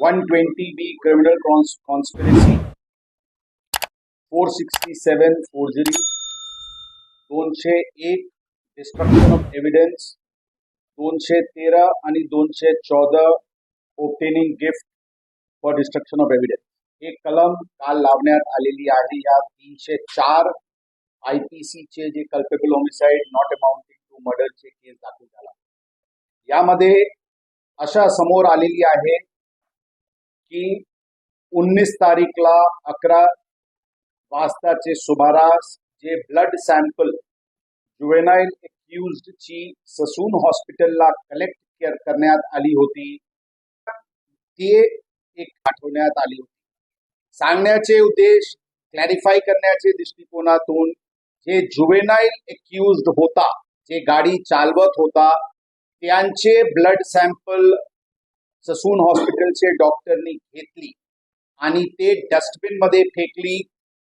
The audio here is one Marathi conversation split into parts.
One twenty B criminal conspiracy four sixty seven forgery दोनशे एक डिस्ट्रक्शन ऑफ एव्हिडन्स दोनशे तेरा आणि दोनशे चौदा gift gift for destruction of हे कलम काल लावण्यात आलेली आहे. या तीनशे चार आय पी सीचे जे culpable homicide not amounting to मर्डरचे case दाखल झाला. यामध्ये अशा समोर आलेली आहे की उन्नीस तारीखला अकरा वाजताचे सुमारास जे ब्लड सॅम्पल ज्युवेनाईल ची ससून हॉस्पिटलला कलेक्ट करण्यात आली होती ते एक पाठवण्यात आली होती. सांगण्याचे उद्देश क्लॅरिफाय करण्याचे दृष्टिकोनातून जे जुवेनाईल एक्युज्ड होता जे गाडी चालवत होता त्यांचे ब्लड सॅम्पल ससून हॉस्पिटलचे डॉक्टरनी घेतली आणि ते डस्टबिनमध्ये फेकली.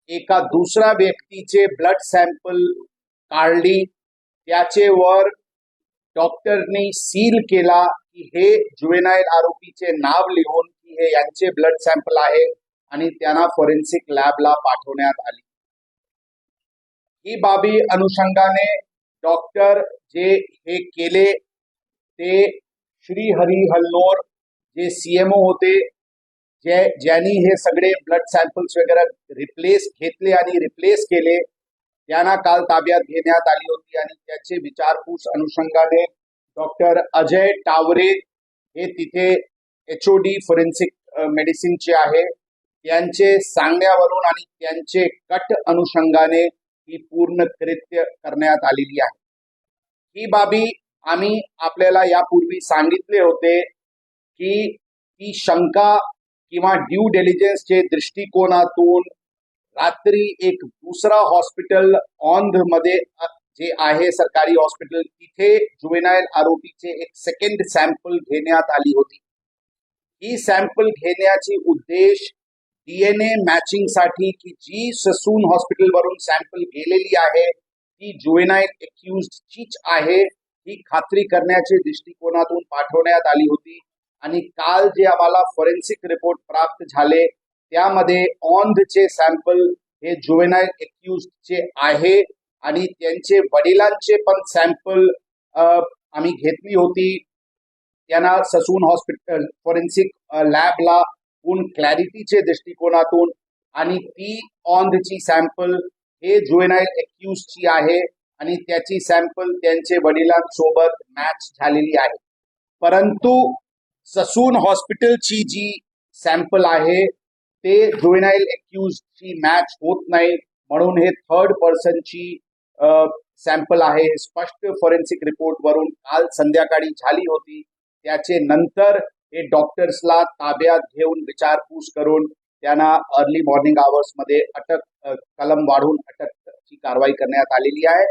एका दुसऱ्या व्यक्तीचे ब्लड सॅम्पल काढली. त्याचे वर डॉक्टरनी सील केला की हे जुवेनाईल आरोपीचे नाव लिहून की हे यांचे ब्लड सॅम्पल आहे आणि त्यांना फॉरेन्सिक लॅबला पाठवण्यात आली. ही बाबी अनुषंगाने डॉक्टर जे हे केले ते श्री हरी हल्लोर जे सीएमओ होते जे ज्यांनी हे सगळे ब्लड सॅम्पल्स वगैरे रिप्लेस घेतले आणि रिप्लेस केले त्यांना काल ताब्यात घेण्यात आली होती आणि त्याचे विचारपूस अनुषंगाने डॉक्टर अजय टावरे हे तिथे एच ओ डी फॉरेन्सिक मेडिसिनचे आहे. त्यांचे सांगण्यावरून आणि त्यांचे कट अनुषंगाने ही पूर्ण कृत्य करण्यात आलेली आहे. ही बाबी आम्ही आपल्याला यापूर्वी सांगितले होते की ती शंका किंवा ड्यू डेलिजन्सचे दृष्टिकोनातून रात्री एक दुसरा हॉस्पिटल ऑनमध्ये जे आहे सरकारी हॉस्पिटल तिथे जुवेनाईल आरोपीचे एक सेकंड सॅम्पल घेण्यात आली होती. ही सॅम्पल घेण्याची उद्देश डीएनए मॅचिंगसाठी की जी ससून हॉस्पिटल वरून सॅम्पल गेलेली आहे ती जुवेनाईल एक्युज चीच आहे ही खात्री करण्याच्या दृष्टिकोनातून पाठवण्यात आली होती. आणि काल जे आम्हाला फॉरेन्सिक रिपोर्ट प्राप्त झाले त्यामध्ये ऑनचे सॅम्पल हे जुवेनाईल एक्युज चे आहे. आणि त्यांचे वडिलांचे पण सॅम्पल आम्ही घेतली होती. त्यांना ससून हॉस्पिटल फॉरेन्सिक लॅबला पूर्ण क्लॅरिटीचे दृष्टिकोनातून. आणि ती ऑनची सॅम्पल हे जुवेनाईल एक्युज ची आहे. आणि त्याची सॅम्पल त्यांचे वडिलांसोबत मॅच झालेली आहे. परंतु ससून हॉस्पिटलची जी सॅम्पल आहे ते जुवेनाईल एक्युज ची मॅच होत नाही. म्हणून हे थर्ड पर्सनची सॅम्पल आहे. हे स्पष्ट फॉरेन्सिक रिपोर्ट वरून काल संध्याकाळी झाली होती. त्याचे नंतर हे डॉक्टर्सला ताब्यात घेऊन विचारपूस करून त्यांना अर्ली मॉर्निंग आवर्समध्ये अटक कलम वाढून अटकची कारवाई करण्यात आलेली आहे.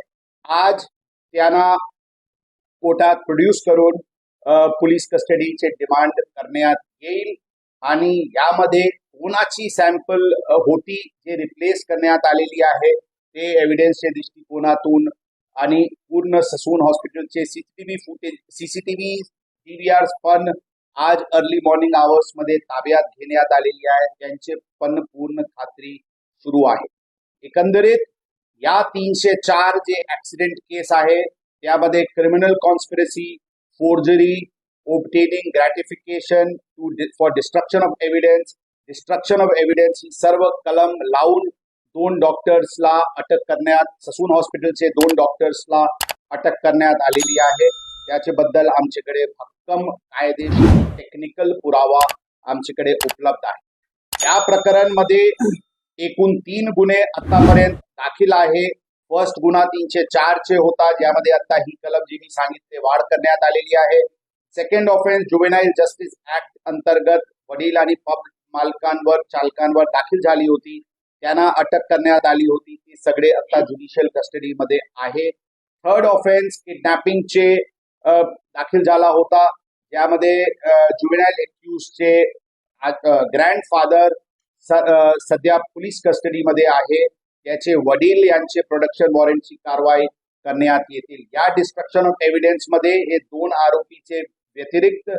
आज त्यांना कोर्टात प्रोड्यूस करून पोलीस कस्टडीचे डिमांड करण्यात येईल आणि यामध्ये कोणाची सॅम्पल होती जे रिप्लेस करण्यात आलेली आहे ते एव्हिडन्सच्या दृष्टिकोनातून आणि पूर्ण ससून हॉस्पिटलचे सीसीटीव्ही फुटेज सीसीटीव्ही डीव्हीआर पण आज अर्ली मॉर्निंग आवर्समध्ये ताब्यात घेण्यात आलेली आहे. त्यांचे पण पूर्ण खात्री सुरू आहे. एकंदरीत या तीनशे चार जे ऍक्सिडेंट केस आहे त्यामध्ये criminal conspiracy forgery obtaining gratification to for destruction of evidence destruction of evidence ही सर्व कलम लावून दोन डॉक्टर्सला अटक करण्यात ससून हॉस्पिटलचे दोन डॉक्टर्सला अटक करण्यात आलेली आहे. त्याच्याबद्दल आमच्याकडे भक्कम कायदेशीर टेक्निकल पुरावा आमच्याकडे उपलब्ध आहे. या प्रकरणमध्ये एकूण तीन गुन्हे आतापर्यंत दाखल आहे. फर्स्ट गुन्हा तीनशे चारचे होता ज्यामध्ये आता ही कलम जी मी सांगितले वाढ करण्यात आलेली आहे. Second offence juvenile justice act अंतर्गत वडील आणि पब मालकांवर चालकांवर दाखल झाली होती. त्यांना अटक करण्यात आली होती. ती सगळे आता ज्युडिशियल कस्टडीमध्ये आहे. थर्ड ऑफेन्स किडनॅपिंगचे दाखल झाला होता. ज्यामध्ये जुवेनाईल ग्रँड फादर सध्या पोलीस कस्टडीमध्ये आहे. त्याचे वडील यांचे प्रोडक्शन वॉरंटची कारवाई करण्यात येतील. या डिस्ट्रक्शन ऑफ एव्हिडन्समध्ये हे दोन आरोपीचे व्यतिरिक्त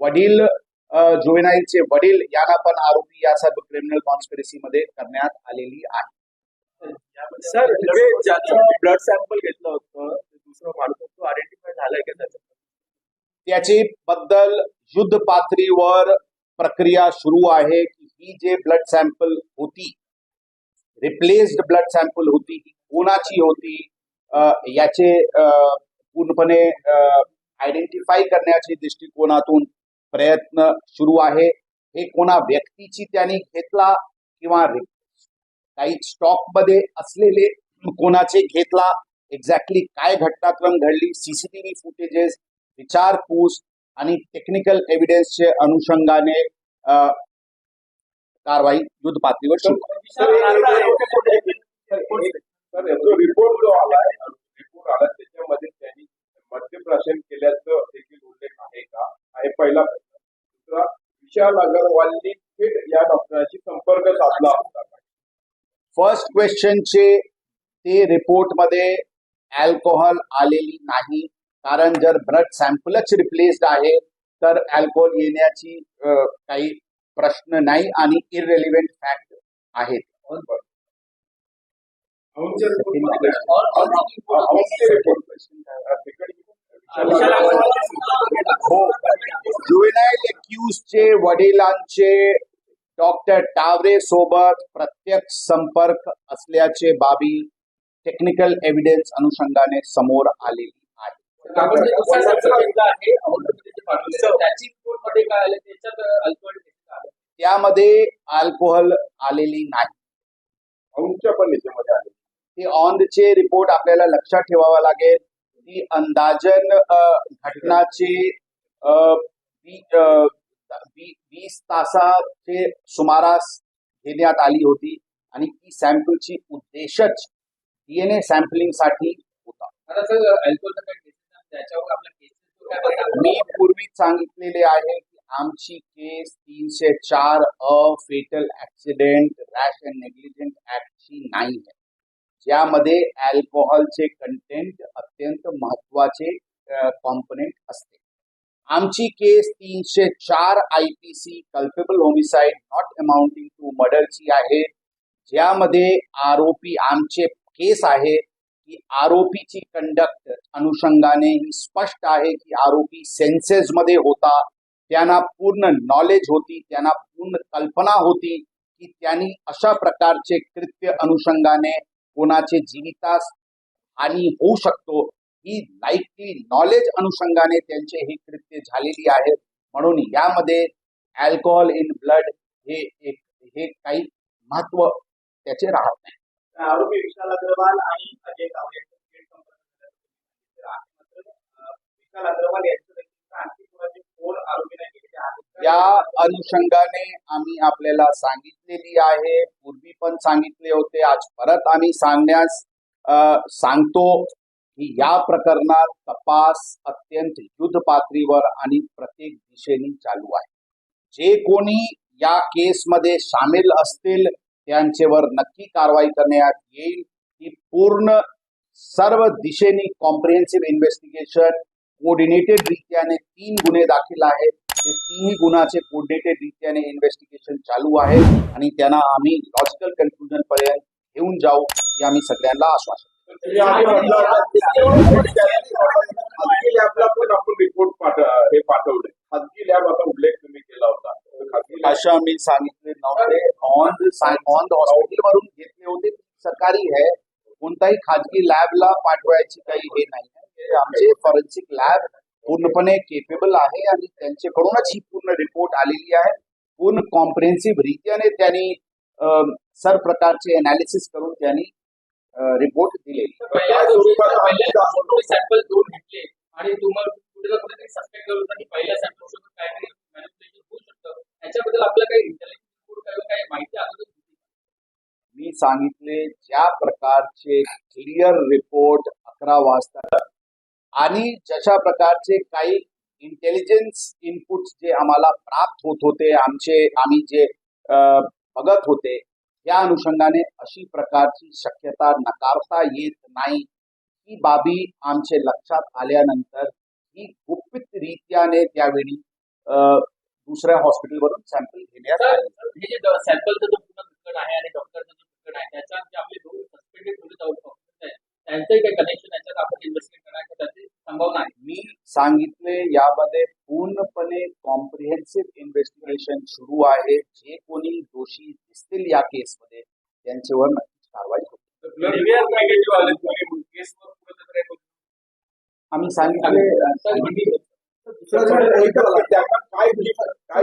वडील जुवेनाईलचे वडील यांना पण आरोपी या सर्व क्रिमिनल कॉन्स्पिरसी मध्ये करण्यात आलेली आहे. सर ब्लड सॅम्पल घेतलं होतं दुसरं माणूस तो आयडेंटिफाय झालाय का त्याचं? त्याची बद्दल युद्ध पातळीवर प्रक्रिया सुरू आहे की ही जे ब्लड सॅम्पल होती रिप्लेस्ड ब्लड सॅम्पल होती ही कोणाची होती याचे पूर्णपणे आयडेंटिफाय करण्याच्या दृष्टिकोनातून प्रयत्न सुरू आहे. हे कोणा व्यक्तीची त्यांनी घेतला किंवा काही स्टॉकमध्ये असलेले कोणाचे घेतला एक्झॅक्टली काय घटनाक्रम घडली सीसीटीव्ही फुटेजेस विचारपूस आणि टेक्निकल एव्हिडन्सचे अनुषंगाने कारवाई युद्ध पातळीवर सुरू. जो रिपोर्ट जो आलाय रिपोर्ट आला त्याच्यामध्ये त्यांनी मद्यप्राशन केल्याचं देखील उल्लेख आहे का? हा पहिला प्रश्न. दुसरा विशाल अगरवालनी थेट या डॉक्टरांशी संपर्क साधला होता? फर्स्ट क्वेश्चनचे ते रिपोर्टमध्ये अल्कोहोल आलेली नाही. कारण जर ब्लड सॅम्पलच रिप्लेस्ड आहे तर अल्कोहोल येण्याची काही प्रश्न नाही आणि इररेलिव्हेंट फॅक्ट आहेत. हो. जुवेनाईल वडिलांचे डॉक्टर टावरे सोबत प्रत्यक्ष संपर्क असल्याचे बाबी टेक्निकल एव्हिडन्स अनुषंगाने समोर आलेली आहे. त्यामध्ये अल्कोहोल आलेली नाही. औंधच्या पण याच्यामध्ये आले ते ऑनचे रिपोर्ट आपल्याला लक्षात ठेवावा लागेल. ती अंदाजन घटनाचे वीस तासाचे सुमारास घेण्यात आली होती आणि ती सॅम्पलची उद्देशच डीएनए सॅम्पलिंगसाठी होता. त्याच्यावर मी पूर्वीच सांगितलेले आहे की आमची केस तीनशे चार अ fatal accident rash and negligent ऍक्टची नाही आहे. ज्यामध्ये अल्कोहोलचे कंटेंट अत्यंत महत्त्वाचे कॉम्पोनेंट असते. आमची केस तीनशे चार I P C culpable homicide not amounting to मर्डरची आहे. ज्यामध्ये आरोपी आमचे केस आहे की आरोपीची कंडक्ट अनुषंगाने ही स्पष्ट आहे की आरोपी सेन्सेस मध्ये होता. त्यांना पूर्ण नॉलेज होती त्यांना पूर्ण कल्पना होती की त्यांनी अशा प्रकारचे कृत्य अनुषंगाने कोणाचे जीवितास हानी होऊ शकतो. ही लाईकली नॉलेज अनुषंगाने त्यांचे हे कृत्य झालेली आहेत म्हणून यामध्ये अल्कोहोल इन ब्लड हे एक हे काही महत्त्व त्याचे राहत नाही. आरोपी विशाल अग्रवाल आणि अजय कावळे विशाल अग्रवाल यांचं व्यतिरिक्त आणखी कोणाचे फोन आरोपीला गेलेले आहेत का? या अनुषंगाने आम्ही आपल्याला सांगितलेली आहे. पूर्वी पण सांगितले होते. आज परत आम्ही सांगण्यास सांगतो की या प्रकरणात तपास अत्यंत युद्ध पातळीवर आणि प्रत्येक दिशेने चालू आहे. जे कोणी या केसमध्ये सामील असतील त्यांच्यावर नक्की कारवाई करण्यात येईल. ही पूर्ण सर्व दिशेने कॉम्प्रिहेन्सिव्ह इन्व्हेस्टिगेशन कोऑर्डिनेटेड रित्याने तीन गुन्हे दाखल आहेत. ते तिन्ही गुन्ह्याचे कोऑर्डिनेटेड रित्याने इन्व्हेस्टिगेशन चालू आहे आणि त्यांना आम्ही लॉजिकल कन्क्लुजन पर्यंत घेऊन जाऊ हे आम्ही सगळ्यांना आश्वासन देतो. तुम्ही आधी म्हटलं खाजगी लॅबला पण आपण रिपोर्ट पाठ हे पाठवले. खाजगी लॅब आता उल्लेख तुम्ही केला होता. तर खाजगी लॅब अशा मी सांगितले नव्हते. ऑन ऑन हॉस्पिटल वरून घेतले होते. सरकारी आहे. कोणताही खाजगी लॅबला पाठवायची काही हे नाही आहे. आमचे फॉरेन्सिक लॅब पूर्णपणे केपेबल आहे आणि त्यांच्याकडूनच ही पूर्ण रिपोर्ट आलेली आहे पूर्ण कॉम्प्रिहेन्सिव्ह रित्याने त्यांनी सर्व प्रकारचे अनालिसिस करून त्यांनी रिपोर्ट पहिल्या सॅम्पल दोन घेतले आणि तुम्हाला कुठे ना कुठेतरी सस्पेक्ट करत होता की पहिल्या सॅम्पल सोबत काहीतरी मॅनिपुलेशन होऊ शकतं त्याच्याबद्दल आपल्याला काही इंटेलिजन्स काही माहिती अगोदर? मी सांगितले ज्या प्रकारचे क्लिअर रिपोर्ट अकरा वाजता आणि जशा प्रकारचे काही इंटेलिजन्स इनपुट जे आम्हाला प्राप्त होत होते आमचे आम्ही जे बघत होते त्या अनुषंगाने अशी प्रकारची शक्यता नकारता येत नाही. ही बाबी आमच्या लक्षात आल्यानंतर ही गुपितरित्याने त्यावेळी अ, दुसऱ्या हॉस्पिटलवरून सॅम्पल घेण्यात हे सॅम्पलचं जो पूर्ण आहे आणि डॉक्टरचं जे आहे त्याच्यात जे आपले दोन सस्पेंडेड ऑफिसर आहेत त्यांचंही काही कनेक्शन याच्यात आपण इन्व्हेस्टिगेट करण्याची त्याची संभावना आहे मी सांगितले यामध्ये पूर्णपणे कॉम्प्रिहेन्सिव्ह इन्व्हेस्टिगेशन सुरू आहे जे कोणी दोषी दिसतील या केसमध्ये त्यांच्यावर नक्कीच कारवाई नाही आम्ही सांगितले काय काय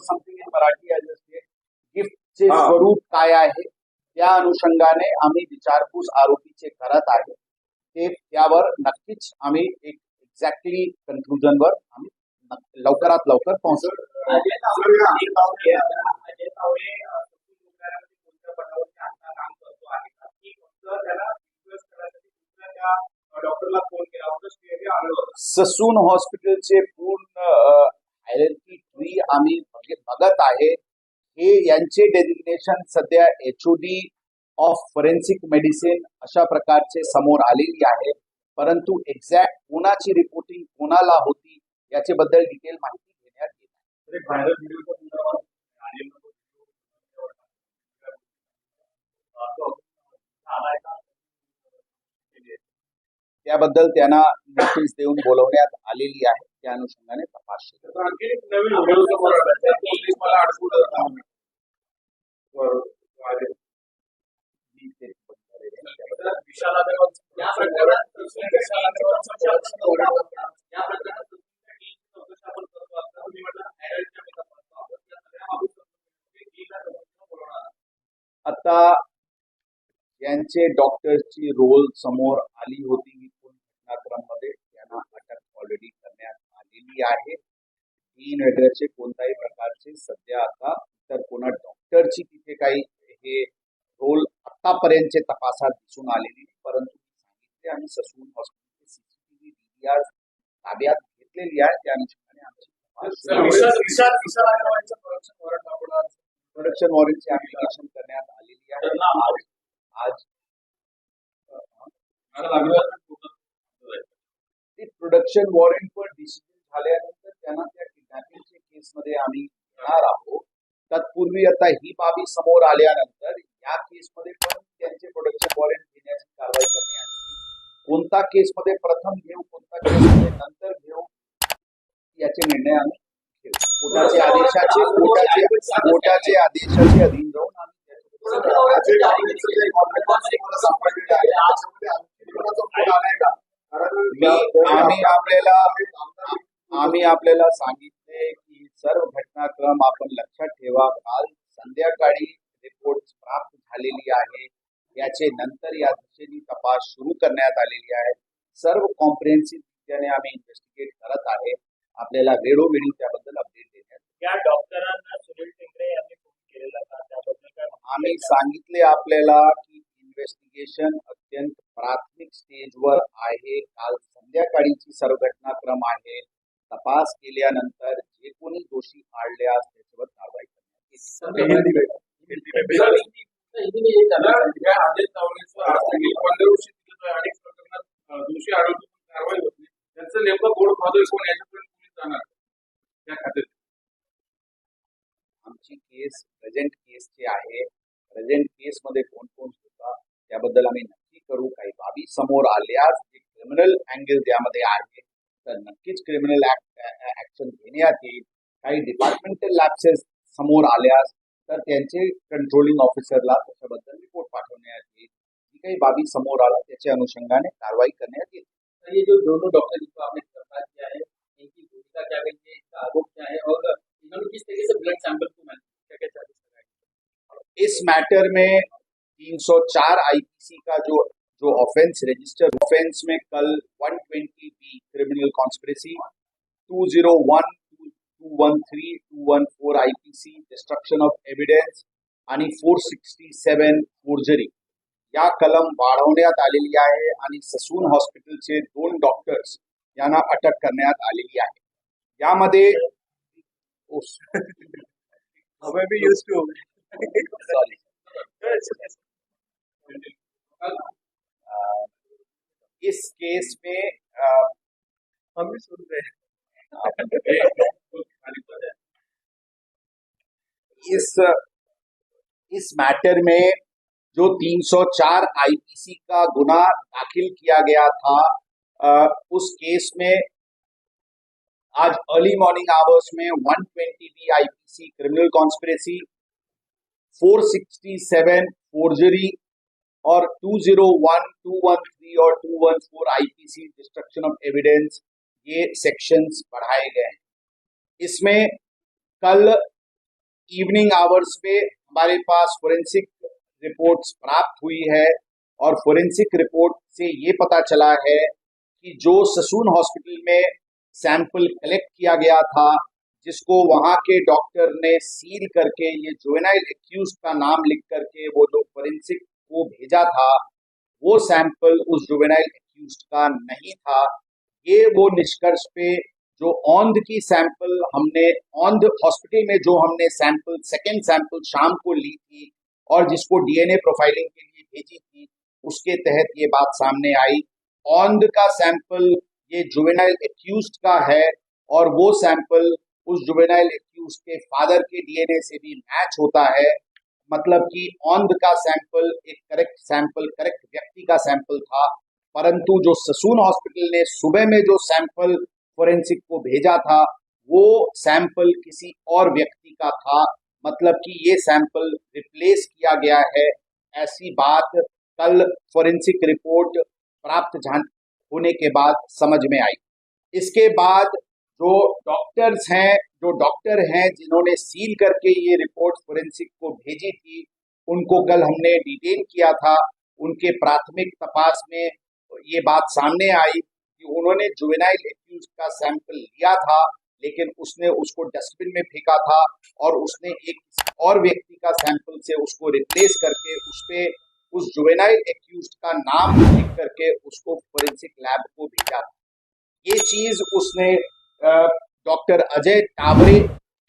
something in Marathi I just did. गिफ्टचे. स्वरूप काय आहे? त्या अनुषंगाने आम्ही विचारपूस आरोपीचे करत आहे. ते त्यावर नक्कीच आम्ही एक एक्झॅक्टली कन्क्लुजनवर आम्ही लवकरात लवकर पोहोचू ससून हॉस्पिटलचे पूर्ण हायरकी ट्री आम्ही बघ- बघत आहे. हे यांचे डेजिग्नेशन सध्या H D of forensic medicine अशा प्रकारचे समोर आलेली आहे. परंतु एक्झॅक्ट कोणाची रिपोर्टिंग कोणाला होती याचे बद्दल डिटेल माहिती घेण्यात येत त्याबद्दल त्यांना नोटीस देऊन बोलवण्यात आलेली आहे. त्या अनुषंगाने तपास केला. बोलवणार आता यांचे डॉक्टरची रोल समोर आली होती एकूण घटनाक्रममध्ये त्यांना अटक ऑलरेडी करण्यात आलेली आहे तीन वगैरेचे कोणत्याही प्रकारचे सध्या आता इतर कोणा डॉक्टरची तिथे काही हे रोल आतापर्यंतचे तपासात दिसून आलेली नाही परंतु सांगितले आम्ही ससून हॉस्पिटलचे सीसीटीव्ही डीव्हीआर ताब्यात घेतलेली आहे. त्या अनुषंगाने आमची प्रोडक्शन वॉरंटची ऍप्लिकेशन करण्यात आलेली आहे. आज प्रोडक्शन वॉरंट वर डिसिजन झाल्यानंतर त्यांना त्या किडनॅपिंगच्या केसमध्ये आम्ही घेणार आहोत. तत्पूर्वी आता ही बाबी समोर आल्यानंतर या केसमध्ये पण त्यांचे प्रोडक्शन वॉरंट घेण्याची कारवाई करण्यात कोणता केसमध्ये प्रथम घेऊ कोणता केसमध्ये नंतर घेऊ याचे निर्णय आम्ही कोर्टाचे आदेशाचे कोर्टाचे कोर्टाचे आदेशाचे अधीन राहून आम्ही आम्ही आपल्याला आम्ही आपल्याला सांगितले सर्व घटनाक्रम आपण लक्षात ठेवा. काल संध्याकाळी रिपोर्ट प्राप्त झालेली आहे. याचे नंतर या दिशेने तपास सुरू करण्यात आलेली आहे. सर्व कॉम्प्रिहेन्सिव्ह आम्ही इन्व्हेस्टिगेट करत आहे. आपल्याला वेळोवेळी त्याबद्दल अपडेट देण्यात या डॉक्टरांना सुनील टिंगरे यांनी फोन केलेला का? त्याबद्दल काय आम्ही सांगितले आपल्याला की इन्व्हेस्टिगेशन अत्यंत प्राथमिक स्टेजवर आहे. काल संध्याकाळीची सर्व घटनाक्रम आहे. तपास केल्यानंतर आढळल्यास त्याच्यावर कारवाई आमची केस प्रेझेंट केसची आहे प्रेझेंट केसमध्ये कोण कोण होता त्याबद्दल आम्ही नक्की करू काही बाबी. समोर आल्यास जे क्रिमिनल अँगल त्यामध्ये आहे तर नक्कीच क्रिमिनल ऍक्शन घेण्यात येईल. काही डिपार्टमेंटल लॅप्सेस समोर आल्यास, तर त्यांचे कंट्रोलिंग ऑफिसरला त्याच्याबद्दल रिपोर्ट पाठवण्यात येईल. जी काही बाबी समोर आला त्याच्या अनुषंगाने कारवाई करण्यात येईल. तो ये जो दोनों डॉक्टर जिनको आपने गिरफ़्तार है इनकी भूमिका क्या है इनका आरोप क्या है और इन्होंने किस तरीके से ब्लड सैंपल को इस मैटर में 304 आईपीसी का जो जो ऑफेंस रजिस्टर ऑफेंस में कल 120 B criminal conspiracy 201 213 214 IPC destruction of evidence आणि 467 फोर्जरी या कलम वाढवण्यात आलेली आहे आणि ससून हॉस्पिटलचे दोन डॉक्टर्स यांना अटक करण्यात आलेली आहे. यामध्ये इस केस में हम भी सुन रहे हैं। इस इस मैटर में जो 304 आईपीसी का गुना दाखिल किया गया था अ, उस केस में आज अर्ली मॉर्निंग आवर्स में 120 B IPC criminal conspiracy 467 forgery और 201, 213 और 214 आईपीसी डिस्ट्रक्शन ऑफ़ एविडेंस ये सेक्शंस बढ़ाए गए हैं। इसमें कल इवनिंग आवर्स पे हमारे पास फोरेंसिक रिपोर्ट्स प्राप्त हुई है और फोरेंसिक रिपोर्ट से ये पता चला है कि जो ससून हॉस्पिटल में सैंपल कलेक्ट किया गया था, जिसको वहाँ के डॉक्टर ने सील करके ये जुवेनाइल एक्यूज का नाम लिख करके वो जो फोरेंसिक को भेजा था, वो सैंपल उस जुवेनाइल एक्यूज का नहीं था। ये वो निष्कर्ष पे जो औंध की सैंपल हमने, औंध हॉस्पिटल में जो हमने सैंपल सेकेंड सैंपल शाम को ली थी और जिसको डीएनए प्रोफाइलिंग के लिए भेजी थी, उसके तहत ये बात सामने आई। औंध का सैंपल ये जुवेनाइल एक्यूज का है और वो सैंपल उस जुवेनाइल एक्यूज के फादर के डीएनए से भी मैच होता है। मतलब कि औंध का सैंपल एक करेक्ट सैंपल करेक्ट व्यक्ति का सैंपल था, परंतु जो ससून हॉस्पिटल ने सुबह में जो सैंपल फोरेंसिक को भेजा था, वो सैंपल किसी और व्यक्ति का था। मतलब कि ये सैंपल रिप्लेस किया गया है। ऐसी बात कल फोरेंसिक रिपोर्ट प्राप्त होने के बाद समझ में आई। इसके बाद जो डॉक्टर्स हैं, जो डॉक्टर हैं जिन्होंने सील करके ये रिपोर्ट फोरेंसिक को भेजी थी, उनको कल हमने डिटेन किया था। उनके प्राथमिक तपास में ये बात सामने आई। कि उन्होंने जुवेनाइल एक्यूज का सैंपल लिया था, लेकिन उसने उसको डस्टबिन में फेंका था और उसने एक और व्यक्ति का सैंपल से उसको रिप्लेस करके उस पे उस जुवेनाइल एक्यूज का नाम लिख करके उसको फोरेंसिक लैब को भेजा था। ये चीज़ उसने डॉक्टर अजय टावरे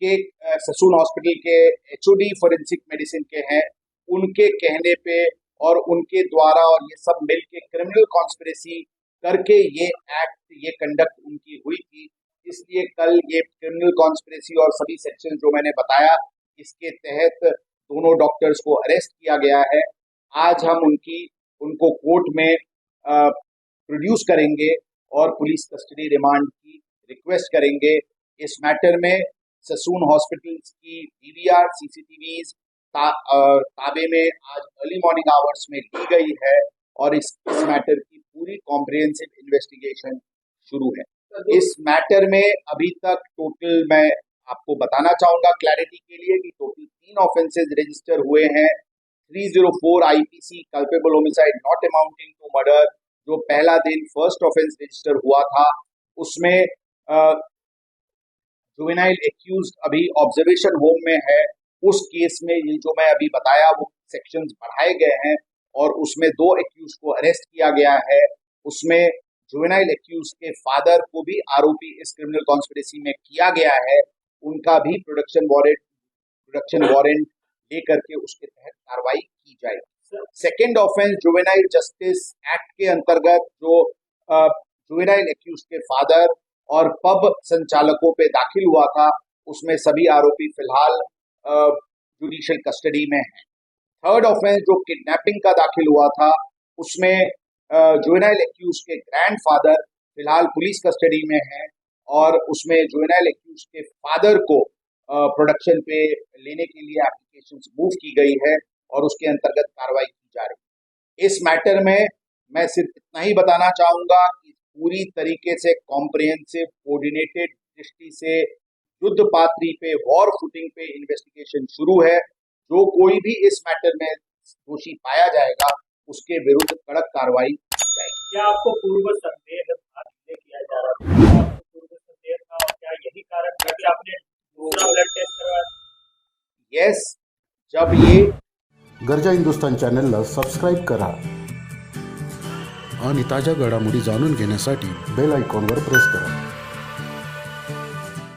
के ससून हॉस्पिटल के एचओडी फोरेंसिक मेडिसिन के हैं। उनके कहने पे और उनके द्वारा और ये सब मिलके क्रिमिनल कॉन्स्पिरेसी करके ये एक्ट ये कंडक्ट उनकी हुई थी। इसलिए कल ये क्रिमिनल कॉन्स्परेसी और सभी सेक्शन जो मैंने बताया इसके तहत दोनों डॉक्टर्स को अरेस्ट किया गया है। आज हम उनकी उनको कोर्ट में प्रोड्यूस करेंगे और पुलिस कस्टडी रिमांड की रिक्वेस्ट करेंगे। इस मैटर में ससून हॉस्पिटल्स की डीवीआर सीसीटीवीज ता, ताबे में आज अर्ली मॉर्निंग आवर्स में ली गई है और इस इस मैटर की पूरी कॉम्प्रिहेंसिव इन्वेस्टिगेशन शुरू है। इस मैटर में अभी तक टोटल मैं आपको बताना चाहूँगा क्लैरिटी के लिए कि टोटल तीन ऑफेंसेस रजिस्टर हुए हैं। 304 IPC culpable homicide not amounting to murder जो पहला दिन फ़र्स्ट ऑफेंस रजिस्टर हुआ था उसमें जुवेनाइल एक्यूज अभी ऑब्जर्वेशन होम में है। उस केस में ये जो मैं अभी बताया वो सेक्शंस बढ़ाए गए हैं। और उसमें दो एक्यूज को अरेस्ट किया गया है। उसमें जुवेनाइल एक्यूज के फादर को भी आरोपी इस क्रिमिनल कॉन्स्पिरेसी में किया गया है। उनका भी प्रोडक्शन वारंट प्रोडक्शन वारंट लेकर के उसके तहत कार्रवाई की जाएगी। Second offence juvenile justice act के अंतर्गत जो जुवेनाइल एक्यूज के फादर और पब संचालकों पे दाखिल हुआ था, उसमें सभी आरोपी फ़िलहाल जुडिशियल कस्टडी में हैं। थर्ड ऑफेंस जो किडनैपिंग का दाखिल हुआ था, उसमें जुवेनाइल एक्यूज के ग्रैंडफादर फ़िलहाल पुलिस कस्टडी में है और उसमें जुवेनाइल एक्यूज के फादर को प्रोडक्शन पे लेने के लिए एप्लीकेशन मूव की गई है और उसके अंतर्गत कार्रवाई की जा रही है। इस मैटर में मैं सिर्फ़ इतना ही बताना चाहूँगा कि पूरी तरीके से कॉम्प्रिहेंसिव कोऑर्डिनेटेड दृष्टि से युद्ध पात्री पे वॉर फुटिंग पे इन्वेस्टिगेशन शुरू है। जो कोई भी इस मैटर में दोषी पाया जाएगा उसके विरुद्ध कड़क कार्रवाई की जाएगी। क्या आपको पूर्व संदेह किया जा रहा था? पूर्व संदेह था क्या यही कारण था कि आपने दूसरा ब्लड टेस्ट करवाया यस जब ये गरजा हिंदुस्तान चॅनलला सबस्क्राईब करा। आणि ताज्या घडामोडी जाणून घेण्यासाठी बेल आयकॉनवर प्रेस करा।